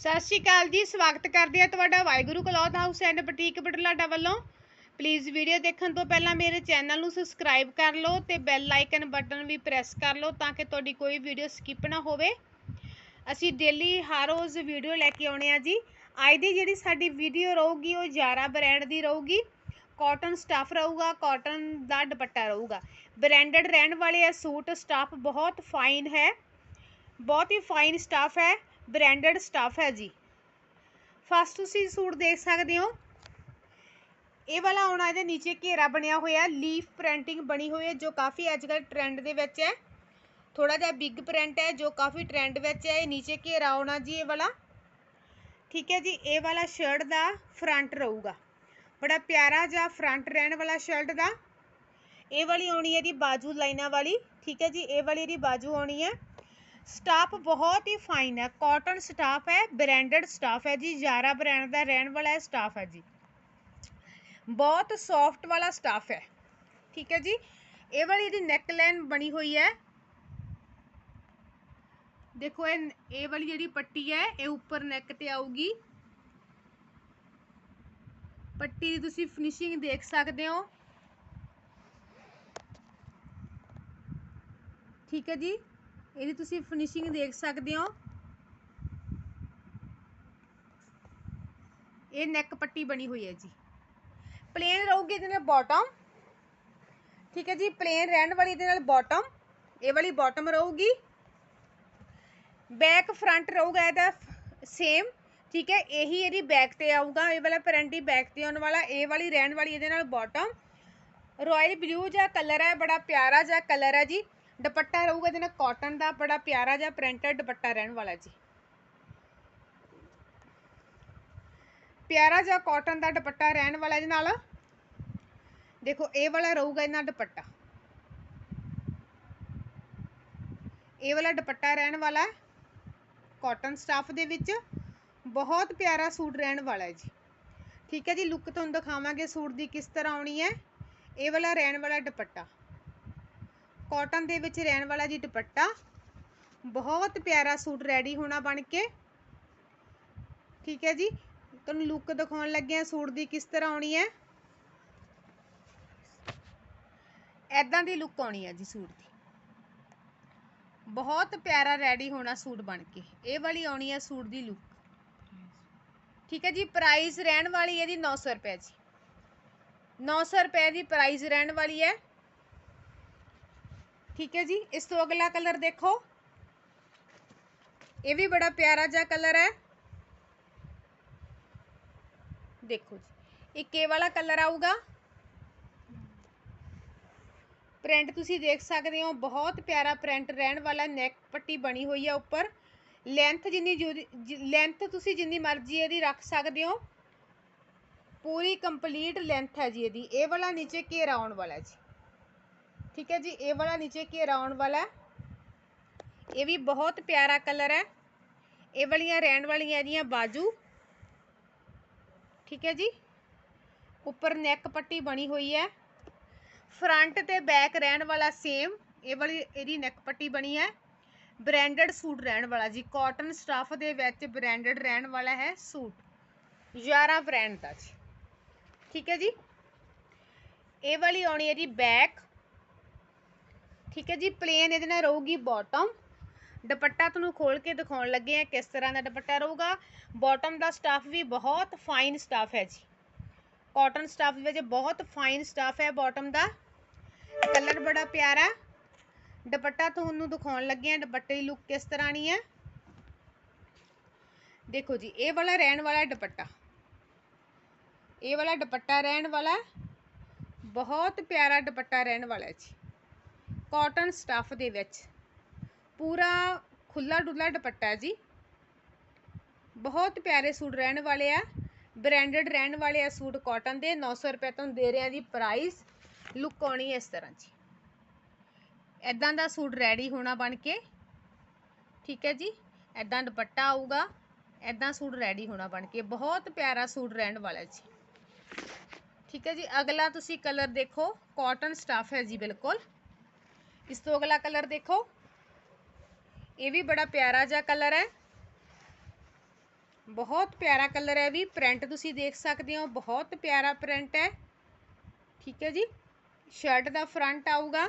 ਸਤਿ ਸ਼੍ਰੀ ਅਕਾਲ ਜੀ, ਸਵਾਗਤ ਕਰਦੇ ਆ ਤੁਹਾਡਾ Waheguru cloth house and boutique Budhlada ਵੱਲੋਂ। ਪਲੀਜ਼ ਵੀਡੀਓ ਦੇਖਣ ਤੋਂ ਪਹਿਲਾਂ ਮੇਰੇ ਚੈਨਲ ਨੂੰ ਸਬਸਕ੍ਰਾਈਬ ਕਰ ਲਓ ਤੇ ਬੈਲ ਆਈਕਨ ਬਟਨ ਵੀ ਪ੍ਰੈਸ ਕਰ ਲਓ ਤਾਂ ਕਿ ਤੁਹਾਡੀ ਕੋਈ ਵੀਡੀਓ ਸਕਿਪ ਨਾ ਹੋਵੇ। ਅਸੀਂ ਡੇਲੀ ਹਰ ਰੋਜ਼ ਵੀਡੀਓ ਲੈ ਕੇ ਆਉਣੇ ਆ ਜੀ। ਅੱਜ ਦੀ ਜਿਹੜੀ ਸਾਡੀ ਵੀਡੀਓ ਰਹੂਗੀ ਉਹ ਜਾਰਾ ਬ੍ਰਾਂਡ ਦੀ ਰਹੂਗੀ। ਕਾਟਨ ਸਟਫ ਰਹੂਗਾ ਕਾਟਨ ਦਾ ਦੁਪੱਟਾ ਰਹੂਗਾ। ਬ੍ਰਾਂਡਡ ਰਹਿਣ ਵਾਲੇ ਇਹ ਸੂਟ ਸਟਫ ਬਹੁਤ ਫਾਈਨ ਹੈ। ਬਹੁਤ ਹੀ ਫਾਈਨ ਸਟਫ ਹੈ। ਬ੍ਰਾਂਡਡ ਸਟਫ ਹੈ ਜੀ। ਫਸਟ ਤੁਸੀਂ ਸੂਟ ਦੇਖ ਸਕਦੇ ਹੋ। ਇਹ ਵਾਲਾ ਆਉਣਾ ਇਹਦੇ ਨੀਚੇ ਘੇਰਾ ਬਣਿਆ ਹੋਇਆ ਲੀਫ ਪ੍ਰਿੰਟਿੰਗ ਬਣੀ ਹੋਈ ਹੈ, ਜੋ ਕਾਫੀ ਅੱਜ ਕੱਲ੍ਹ ਟ੍ਰੈਂਡ ਦੇ ਵਿੱਚ ਹੈ। ਥੋੜਾ ਜਿਹਾ ਬਿਗ ਪ੍ਰਿੰਟ ਹੈ, ਜੋ ਕਾਫੀ ਟ੍ਰੈਂਡ ਵਿੱਚ ਹੈ। ਇਹ ਨੀਚੇ ਘੇਰਾ ਆਉਣਾ ਜੀ ਇਹ ਵਾਲਾ। ਠੀਕ ਹੈ ਜੀ, ਇਹ ਵਾਲਾ ਸ਼ਰਟ ਦਾ ਫਰੰਟ ਰਹੂਗਾ। ਬੜਾ ਪਿਆਰਾ ਜਿਹਾ ਫਰੰਟ ਰਹਿਣ ਵਾਲਾ ਸ਼ਰਟ ਦਾ। ਇਹ ਵਾਲੀ ਆਉਣੀ ਹੈ ਦੀ ਬਾਜੂ ਲਾਈਨਾਂ ਵਾਲੀ। ਠੀਕ ਹੈ ਜੀ, ਇਹ ਵਾਲੀ ਦੀ ਬਾਜੂ ਆਉਣੀ ਹੈ। ਸਟਾਫ ਬਹੁਤ ਹੀ ਫਾਈਨ ਹੈ ਕਾਟਨ ਸਟਾਫ ਹੈ ਬ੍ਰਾਂਡਡ ਸਟਾਫ ਹੈ ਜੀ ਜਾਰਾ ਬ੍ਰਾਂਡ ਦਾ ਰਹਿਣ ਵਾਲਾ ਸਟਾਫ ਹੈ ਜੀ। ਬਹੁਤ ਸੌਫਟ ਵਾਲਾ ਸਟਾਫ ਹੈ, ਠੀਕ ਹੈ ਜੀ। ਇਹ ਵਾਲੀ ਇਹਦੀ ਨੈਕ ਲਾਈਨ ਬਣੀ ਹੋਈ ਹੈ। ਦੇਖੋ, ਇਹ ਇਹ ਵਾਲੀ ਜਿਹੜੀ ਪੱਟੀ ਹੈ, ਇਹ ਉੱਪਰ ਨੈਕ ਤੇ ਆਊਗੀ। ਪੱਟੀ ਦੀ ਤੁਸੀਂ ਫਿਨਿਸ਼ਿੰਗ ਦੇਖ ਸਕਦੇ ਹੋ। ਠੀਕ ਹੈ ਜੀ। ਇਹਦੀ ਤੁਸੀਂ ਫਿਨਿਸ਼ਿੰਗ ਦੇਖ ਸਕਦੇ ਹੋ। ਇਹ ਨੈਕ ਪੱਟੀ ਬਣੀ ਹੋਈ ਹੈ ਜੀ। ਪਲੇਨ ਰਹੂਗੀ ਇਹਦੇ ਨਾਲ ਬਾਟਮ ਠੀਕ ਹੈ ਜੀ ਪਲੇਨ ਰਹਿਣ ਵਾਲੀ ਇਹਦੇ ਨਾਲ ਬਾਟਮ ਇਹ ਵਾਲੀ ਬਾਟਮ ਰਹੂਗੀ। ਬੈਕ ਫਰੰਟ ਰਹੂਗਾ ਇਹਦਾ ਸੇਮ ਠੀਕ ਹੈ, ਇਹੀ ਇਹਦੀ ਬੈਕ ਤੇ ਆਊਗਾ। ਇਹ ਵਾਲਾ ਪ੍ਰਿੰਟ ਹੀ ਬੈਕ ਤੇ ਆਉਣ ਵਾਲਾ, ਇਹ ਵਾਲੀ ਰਹਿਣ ਵਾਲੀ ਇਹਦੇ ਨਾਲ ਬਾਟਮ ਰਾਇਲ ਬਲੂ ਜਿਹਾ ਕਲਰ ਹੈ, ਬੜਾ ਪਿਆਰਾ ਜਿਹਾ ਕਲਰ ਹੈ ਜੀ। ਦੁਪੱਟਾ ਰਹੂਗਾ ਇਹਦੇ ਨਾਲ ਕਾਟਨ ਦਾ ਬੜਾ ਪਿਆਰਾ ਜਿਹਾ ਪ੍ਰਿੰਟਡ ਦੁਪੱਟਾ ਰਹਿਣ ਵਾਲਾ ਜੀ। ਪਿਆਰਾ ਜਿਹਾ ਕਾਟਨ ਦਾ ਦੁਪੱਟਾ ਰਹਿਣ ਵਾਲਾ ਇਹਦੇ ਨਾਲ। ਦੇਖੋ, ਇਹ ਵਾਲਾ ਰਹੂਗਾ ਇਹਨਾਂ ਦੁਪੱਟਾ। ਇਹ ਵਾਲਾ ਦੁਪੱਟਾ ਰਹਿਣ ਵਾਲਾ ਕਾਟਨ ਸਟਾਫ ਦੇ ਵਿੱਚ ਬਹੁਤ ਪਿਆਰਾ ਸੂਟ ਰਹਿਣ ਵਾਲਾ ਹੈ ਜੀ। ਠੀਕ ਹੈ ਜੀ ਲੁੱਕ ਤੁਹਾਨੂੰ ਦਿਖਾਵਾਂਗੇ ਸੂਟ ਦੀ ਕਿਸ ਤਰ੍ਹਾਂ ਆਉਣੀ ਹੈ। ਇਹ ਵਾਲਾ ਰਹਿਣ ਵਾਲਾ ਦੁਪੱਟਾ। ਕਾਟਨ ਦੇ ਵਿੱਚ ਰਹਿਣ ਵਾਲਾ ਜੀ ਦੁਪੱਟਾ। ਬਹੁਤ ਪਿਆਰਾ ਸੂਟ ਰੈਡੀ ਹੋਣਾ ਬਣ ਕੇ। ਠੀਕ ਹੈ ਜੀ। ਤੁਹਾਨੂੰ ਲੁੱਕ ਦਿਖਾਉਣ ਲੱਗੇ ਆ ਸੂਟ ਦੀ ਕਿਸ ਤਰ੍ਹਾਂ ਆਉਣੀ ਹੈ। ਐਦਾਂ ਦੀ ਲੁੱਕ ਆਉਣੀ ਹੈ ਜੀ ਸੂਟ ਦੀ। ਬਹੁਤ ਪਿਆਰਾ ਰੈਡੀ ਹੋਣਾ ਸੂਟ ਬਣ ਕੇ। ਇਹ ਵਾਲੀ ਆਉਣੀ ਹੈ ਸੂਟ ਦੀ ਲੁੱਕ ਠੀਕ ਹੈ ਜੀ। ਪ੍ਰਾਈਸ ਰਹਿਣ ਵਾਲੀ ਇਹਦੀ 900 ਰੁਪਏ ਜੀ। 900 ਰੁਪਏ ਦੀ ਪ੍ਰਾਈਸ ਰਹਿਣ ਵਾਲੀ ਹੈ। ਠੀਕ ਹੈ ਜੀ, ਇਸ ਤੋਂ ਅਗਲਾ ਕਲਰ ਦੇਖੋ। ਇਹ ਵੀ ਬੜਾ ਪਿਆਰਾ ਜਿਹਾ ਕਲਰ ਹੈ। ਦੇਖੋ ਜੀ ਇੱਕ ਇਹ ਵਾਲਾ ਕਲਰ ਆਊਗਾ। ਪ੍ਰਿੰਟ ਤੁਸੀਂ ਦੇਖ ਸਕਦੇ ਹੋ, ਬਹੁਤ ਪਿਆਰਾ ਪ੍ਰਿੰਟ ਰਹਿਣ ਵਾਲਾ ਨੈਕ ਪੱਟੀ ਬਣੀ ਹੋਈ ਹੈ ਉੱਪਰ। ਲੈਂਥ ਜਿੰਨੀ ਲੈਂਥ ਤੁਸੀਂ ਜਿੰਨੀ ਮਰਜ਼ੀ ਇਹਦੀ ਰੱਖ ਸਕਦੇ ਹੋ। ਪੂਰੀ ਕੰਪਲੀਟ ਲੈਂਥ ਹੈ ਜੀ ਇਹਦੀ। ਇਹ ਵਾਲਾ ਨੀਚੇ ਘੇਰਾ ਆਉਣ ਵਾਲਾ ਜੀ। ਠੀਕ ਹੈ ਜੀ, ਇਹ ਵਾਲਾ ਨੀਚੇ ਘੇਰਾ ਆਉਣ ਵਾਲਾ ਇਹ ਵੀ ਬਹੁਤ ਪਿਆਰਾ ਕਲਰ ਹੈ। ਇਹ ਵਾਲੀਆਂ ਰਹਿਣ ਵਾਲੀਆਂ ਇਹਦੀਆਂ ਬਾਜੂ। ਠੀਕ ਹੈ ਜੀ। ਉੱਪਰ ਨੈਕ ਪੱਟੀ ਬਣੀ ਹੋਈ ਹੈ। ਫਰੰਟ ਤੇ ਬੈਕ ਰਹਿਣ ਵਾਲਾ ਸੇਮ ਇਹ ਵਾਲੀ, ਇਹਦੀ ਨੈਕ ਪੱਟੀ ਬਣੀ ਹੈ। ਬ੍ਰਾਂਡਡ ਸੂਟ ਰਹਿਣ ਵਾਲਾ ਜੀ। ਕਾਟਨ ਸਟਫ ਦੇ ਵਿੱਚ ਬ੍ਰਾਂਡਡ ਰਹਿਣ ਵਾਲਾ ਹੈ ਸੂਟ ਯਾਰਾ ਬ੍ਰਾਂਡ ਦਾ ਜੀ। ਠੀਕ ਹੈ ਜੀ। ਇਹ ਵਾਲੀ ਆਉਣੀ ਹੈ ਜੀ ਬੈਕ ਠੀਕ ਹੈ ਜੀ ਪਲੇਨ ਇਹਦੇ ਨਾਲ ਰਹੂਗੀ ਬਾਟਮ ਦੁਪੱਟਾ ਤੁਹਾਨੂੰ ਖੋਲ ਕੇ ਦਿਖਾਉਣ ਲੱਗੇ ਆ ਕਿਸ ਤਰ੍ਹਾਂ ਦਾ ਦੁਪੱਟਾ ਰਹੂਗਾ। ਬਾਟਮ ਦਾ ਸਟਫ ਵੀ ਬਹੁਤ ਫਾਈਨ ਸਟਫ ਹੈ ਜੀ। ਕਾਟਨ ਸਟਫ ਵਿੱਚ ਬਹੁਤ ਫਾਈਨ ਸਟਫ ਹੈ ਬਾਟਮ ਦਾ। ਕਲਰ ਬੜਾ ਪਿਆਰਾ। ਦੁਪੱਟਾ ਤੁਹਾਨੂੰ ਦਿਖਾਉਣ ਲੱਗੇ ਆ ਦੁਪੱਟੇ ਦੀ ਲੁੱਕ ਕਿਸ ਤਰ੍ਹਾਂ ਦੀ ਹੈ। ਦੇਖੋ ਜੀ, ਇਹ ਵਾਲਾ ਰਹਿਣ ਵਾਲਾ ਦੁਪੱਟਾ। ਇਹ ਵਾਲਾ ਦੁਪੱਟਾ ਰਹਿਣ ਵਾਲਾ। ਬਹੁਤ ਪਿਆਰਾ ਦੁਪੱਟਾ ਰਹਿਣ ਵਾਲਾ ਜੀ। ਕਾਟਨ ਸਟਫ ਦੇ ਵਿੱਚ। ਪੂਰਾ ਖੁੱਲਾ ਡੁੱਲਾ ਦੁਪੱਟਾ ਜੀ। ਬਹੁਤ ਪਿਆਰੇ ਸੂਟ ਰਹਿਣ ਵਾਲੇ ਆ। ਬ੍ਰਾਂਡਡ ਰਹਿਣ ਵਾਲੇ ਆ ਸੂਟ ਕਾਟਨ ਦੇ। 900 ਰੁਪਏ ਤੋਂ ਦੇ ਰਹੇ ਆ ਜੀ ਪ੍ਰਾਈਸ ਲੁੱਕ ਆਉਣੀ ਇਸ ਤਰ੍ਹਾਂ ਜੀ। ਐਦਾਂ ਦਾ ਸੂਟ ਰੈਡੀ ਹੋਣਾ ਬਣ ਕੇ। ਠੀਕ ਹੈ ਜੀ। ਐਦਾਂ ਦੁਪੱਟਾ ਆਊਗਾ। ਐਦਾਂ ਸੂਟ ਰੈਡੀ ਹੋਣਾ ਬਣ ਕੇ। ਬਹੁਤ ਪਿਆਰਾ ਸੂਟ ਰਹਿਣ ਵਾਲਾ ਜੀ। ਠੀਕ ਹੈ ਜੀ। ਅਗਲਾ ਤੁਸੀਂ ਕਲਰ ਦੇਖੋ। ਕਾਟਨ ਸਟਫ ਹੈ ਜੀ ਬਿਲਕੁਲ। ਇਸ ਤੋਂ ਅਗਲਾ ਕਲਰ ਦੇਖੋ। ਇਹ ਵੀ ਬੜਾ ਪਿਆਰਾ ਜਿਹਾ ਕਲਰ ਹੈ। ਬਹੁਤ ਪਿਆਰਾ ਕਲਰ ਹੈ ਵੀ। ਪ੍ਰਿੰਟ ਤੁਸੀਂ ਦੇਖ ਸਕਦੇ ਹੋ, ਬਹੁਤ ਪਿਆਰਾ ਪ੍ਰਿੰਟ ਹੈ। ਠੀਕ ਹੈ ਜੀ। ਸ਼ਰਟ ਦਾ ਫਰੰਟ ਆਊਗਾ।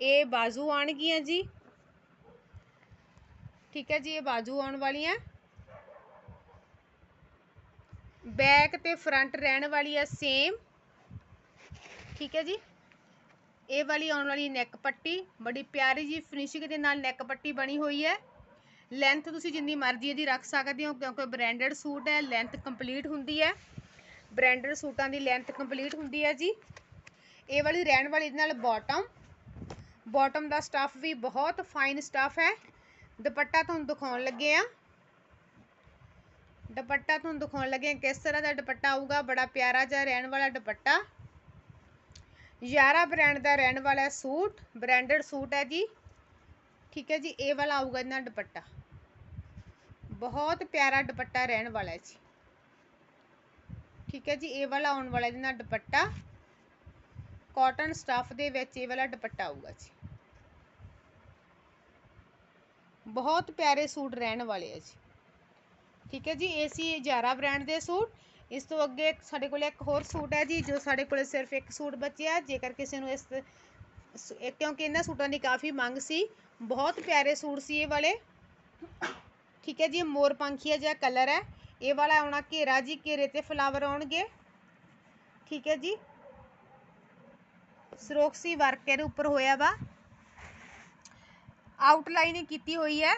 ਇਹ ਬਾਜ਼ੂ ਆਣਗੀਆਂ ਜੀ। ਠੀਕ ਹੈ ਜੀ, ਇਹ ਬਾਜ਼ੂ ਆਉਣ ਵਾਲੀਆਂ। ਬੈਕ ਤੇ ਫਰੰਟ ਰਹਿਣ ਵਾਲੀ ਹੈ, ਸੇਮ। ਠੀਕ ਹੈ ਜੀ। ਇਹ ਵਾਲੀ ਆਉਣ ਵਾਲੀ ਨੈਕ ਪੱਟੀ, ਬੜੀ ਪਿਆਰੀ ਜੀ ਫਿਨਿਸ਼ਿੰਗ ਦੇ ਨਾਲ ਨੈਕ ਪੱਟੀ ਬਣੀ ਹੋਈ ਹੈ। ਲੈਂਥ ਤੁਸੀਂ ਜਿੰਨੀ ਮਰਜ਼ੀ ਇਹਦੀ ਰੱਖ ਸਕਦੇ ਹੋ, ਕਿਉਂਕਿ ਬ੍ਰਾਂਡਡ ਸੂਟ ਹੈ ਲੈਂਥ ਕੰਪਲੀਟ ਹੁੰਦੀ ਹੈ। ਬ੍ਰਾਂਡਡ ਸੂਟਾਂ ਦੀ ਲੈਂਥ ਕੰਪਲੀਟ ਹੁੰਦੀ ਹੈ ਜੀ। ਇਹ ਵਾਲੀ ਰਹਿਣ ਵਾਲੀ ਇਹਦੇ ਨਾਲ ਬਾਟਮ ਬਾਟਮ ਦਾ ਸਟੱਫ ਵੀ ਬਹੁਤ ਫਾਈਨ ਸਟੱਫ ਹੈ। ਦੁਪੱਟਾ ਤੁਹਾਨੂੰ ਦਿਖਾਉਣ ਲੱਗੇ ਆ ਦੁਪੱਟਾ ਤੁਹਾਨੂੰ ਦਿਖਾਉਣ ਲੱਗੇ ਆ ਕਿਸ ਤਰ੍ਹਾਂ ਦਾ ਦੁਪੱਟਾ ਆਊਗਾ, ਬੜਾ ਪਿਆਰਾ ਜਿਹਾ ਰਹਿਣ ਵਾਲਾ ਦੁਪੱਟਾ। ਯਾਰਾ ਬ੍ਰਾਂਡ ਦਾ ਰਹਿਣ ਵਾਲਾ ਸੂਟ ਬ੍ਰਾਂਡਡ ਸੂਟ ਹੈ ਜੀ। ਠੀਕ ਹੈ ਜੀ, ਇਹ ਵਾਲਾ ਆਊਗਾ ਇਹਨਾਂ ਦੁਪੱਟਾ। ਬਹੁਤ ਪਿਆਰਾ ਦੁਪੱਟਾ ਰਹਿਣ ਵਾਲਾ ਹੈ ਜੀ। ਠੀਕ ਹੈ ਜੀ, ਇਹ ਵਾਲਾ ਆਉਣ ਵਾਲਾ ਇਹਦੇ ਨਾਲ ਦੁਪੱਟਾ। ਕਾਟਨ ਸਟਫ ਦੇ ਵਿੱਚ ਇਹ ਵਾਲਾ ਦੁਪੱਟਾ ਆਊਗਾ ਜੀ। ਬਹੁਤ ਪਿਆਰੇ ਸੂਟ ਰਹਿਣ ਵਾਲੇ ਆ ਜੀ। ਠੀਕ ਹੈ ਜੀ, ਇਹ ਸੀ ਜਾਰਾ ਬ੍ਰਾਂਡ ਦੇ ਸੂਟ। ਇਸ ਤੋਂ ਅੱਗੇ ਸਾਡੇ ਕੋਲ ਇੱਕ ਹੋਰ ਸੂਟ ਹੈ ਜੀ, ਜੋ ਸਾਡੇ ਕੋਲ ਸਿਰਫ ਇੱਕ ਸੂਟ ਬਚਿਆ। ਜੇਕਰ ਕਿਸੇ ਨੂੰ ਇਸ ਕਿਉਂਕਿ ਇਹਨਾਂ ਸੂਟਾਂ ਦੀ ਕਾਫੀ ਮੰਗ ਸੀ, ਬਹੁਤ ਪਿਆਰੇ ਸੂਟ ਸੀ ਇਹ ਵਾਲੇ। ਠੀਕ ਹੈ ਜੀ ਮੋਰ ਪੰਖੀਆ ਜਿਹਾ ਕਲਰ ਹੈ। ਇਹ ਵਾਲਾ ਆਉਣਾ ਘੇਰਾ ਜੀ, ਘੇਰੇ ਤੇ ਫਲਾਵਰ ਆਉਣਗੇ। ਠੀਕ ਹੈ ਜੀ। ਸਰੋਕਸੀ ਵਰਕ ਇਹਦੇ ਉੱਪਰ ਹੋਇਆ ਵਾ। ਆਊਟਲਾਈਨਿੰਗ ਕੀਤੀ ਹੋਈ ਹੈ।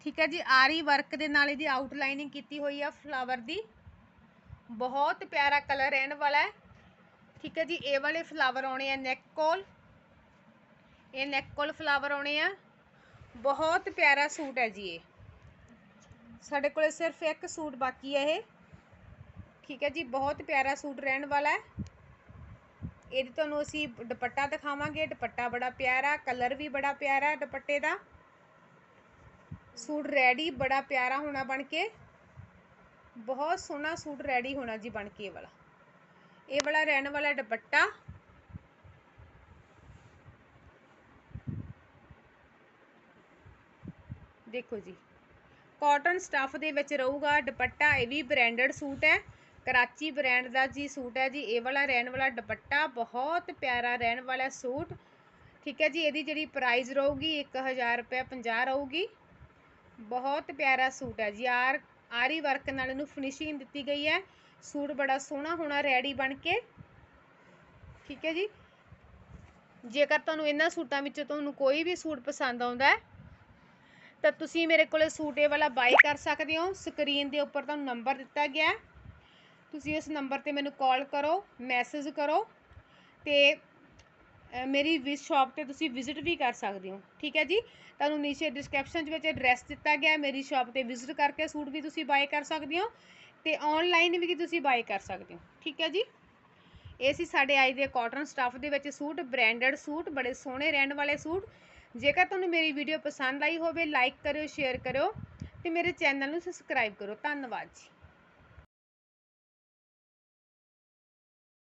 ਠੀਕ ਹੈ ਜੀ, ਆਰੀ ਵਰਕ ਦੇ ਨਾਲ ਇਹਦੀ ਆਊਟਲਾਈਨਿੰਗ ਕੀਤੀ ਹੋਈ ਆ ਫਲਾਵਰ ਦੀ। ਬਹੁਤ ਪਿਆਰਾ ਕਲਰ ਰਹਿਣ ਵਾਲਾ ਹੈ। ਠੀਕ ਹੈ ਜੀ, ਇਹ ਵਾਲੇ ਫਲਾਵਰ ਆਉਣੇ ਆ ਨੈਕ ਕੋਲ। ਇਹ ਨੈਕ ਕੋਲ ਫਲਾਵਰ ਆਉਣੇ ਆ। ਬਹੁਤ ਪਿਆਰਾ ਸੂਟ ਹੈ ਜੀ ਇਹ। ਸਾਡੇ ਕੋਲੇ ਸਿਰਫ ਇੱਕ ਸੂਟ ਬਾਕੀ ਹੈ ਇਹ। ਠੀਕ ਹੈ ਜੀ, ਬਹੁਤ ਪਿਆਰਾ ਸੂਟ ਰਹਿਣ ਵਾਲਾ ਹੈ। ਇਹਦੀ ਤੁਹਾਨੂੰ ਅਸੀਂ ਦੁਪੱਟਾ ਦਿਖਾਵਾਂਗੇ। ਦੁਪੱਟਾ ਬੜਾ ਪਿਆਰਾ ਕਲਰ ਵੀ ਬੜਾ ਪਿਆਰਾ ਦੁਪੱਟੇ ਦਾ। ਸੂਟ ਰੈਡੀ ਬੜਾ ਪਿਆਰਾ ਹੋਣਾ ਬਣ ਕੇ। ਬਹੁਤ ਸੋਹਣਾ ਸੂਟ ਰੈਡੀ ਹੋਣਾ ਜੀ ਬਣ ਕੇ ਇਹ ਵਾਲਾ। ਇਹ ਵਾਲਾ ਰਹਿਣ ਵਾਲਾ ਦੁਪੱਟਾ। ਦੇਖੋ ਜੀ ਕਾਟਨ ਸਟਫ ਦੇ ਵਿੱਚ ਰਹੂਗਾ ਦੁਪੱਟਾ, ਇਹ ਵੀ ਬ੍ਰਾਂਡਡ ਸੂਟ ਹੈ। ਕਰਾਚੀ ਬ੍ਰਾਂਡ ਦਾ ਜੀ ਸੂਟ ਹੈ ਜੀ, ਇਹ ਵਾਲਾ ਰਹਿਣ ਵਾਲਾ ਦੁਪੱਟਾ, ਬਹੁਤ ਪਿਆਰਾ ਰਹਿਣ ਵਾਲਾ ਸੂਟ। ਠੀਕ ਹੈ ਜੀ, ਇਹਦੀ ਜਿਹੜੀ ਪ੍ਰਾਈਸ ਰਹੂਗੀ 1000 ਰੁਪਏ 50 ਰਹੂਗੀ। ਬਹੁਤ ਪਿਆਰਾ ਸੂਟ ਹੈ ਜੀ। ਆਰ, ਆਰੀ ਵਰਕ ਨਾਲ ਇਹਨੂੰ ਫਿਨਿਸ਼ਿੰਗ ਦਿੱਤੀ ਗਈ ਹੈ। ਸੂਟ ਬੜਾ ਸੋਹਣਾ ਹੋਣਾ ਰੈਡੀ ਬਣ ਕੇ। ਠੀਕ ਹੈ ਜੀ। ਜੇਕਰ ਤੁਹਾਨੂੰ ਇਹਨਾਂ ਸੂਟਾਂ ਵਿੱਚੋਂ ਤੁਹਾਨੂੰ ਕੋਈ ਵੀ ਸੂਟ ਪਸੰਦ ਆਉਂਦਾ ਹੈ, ਤਾਂ ਤੁਸੀਂ ਮੇਰੇ ਕੋਲੇ ਸੂਟ ਇਹ ਵਾਲਾ ਬਾਈ ਕਰ ਸਕਦੇ ਹੋ। ਸਕਰੀਨ ਦੇ ਉੱਪਰ ਤੁਹਾਨੂੰ ਨੰਬਰ ਦਿੱਤਾ ਗਿਆ ਤੁਸੀਂ ਇਸ ਨੰਬਰ ਤੇ ਮੈਨੂੰ ਕਾਲ ਕਰੋ ਮੈਸੇਜ ਕਰੋ ਤੇ ਮੇਰੀ ਵਿਸ ਸ਼ਾਪ ਤੇ ਤੁਸੀਂ ਵਿਜ਼ਿਟ ਵੀ ਕਰ ਸਕਦੇ ਹੋ। ਠੀਕ ਹੈ ਜੀ? ਤੁਹਾਨੂੰ ਨੀਚੇ ਡਿਸਕ੍ਰਿਪਸ਼ਨ ਵਿੱਚ ਐਡਰੈਸ ਦਿੱਤਾ ਗਿਆ ਮੇਰੀ ਸ਼ਾਪ ਤੇ ਵਿਜ਼ਿਟ ਕਰਕੇ ਸੂਟ ਵੀ ਤੁਸੀਂ ਬਾਏ ਕਰ ਸਕਦੇ ਹੋ ਤੇ ਆਨਲਾਈਨ ਵੀ ਤੁਸੀਂ ਬਾਏ ਕਰ ਸਕਦੇ ਹੋ। ਠੀਕ ਹੈ ਜੀ? ਇਹ ਸੀ ਸਾਡੇ ਅੱਜ ਦੇ ਕਾਟਨ ਸਟਫ ਦੇ ਵਿੱਚ ਸੂਟ ਬ੍ਰਾਂਡਡ ਸੂਟ, ਬੜੇ ਸੋਹਣੇ ਰਹਿਣ ਵਾਲੇ ਸੂਟ। ਜੇਕਰ ਤੁਹਾਨੂੰ ਮੇਰੀ ਵੀਡੀਓ ਪਸੰਦ ਆਈ ਹੋਵੇ ਲਾਈਕ ਕਰਿਓ ਸ਼ੇਅਰ ਕਰਿਓ ਤੇ ਮੇਰੇ ਚੈਨਲ ਨੂੰ ਸਬਸਕ੍ਰਾਈਬ ਕਰੋ ਧੰਨਵਾਦ ਜੀ।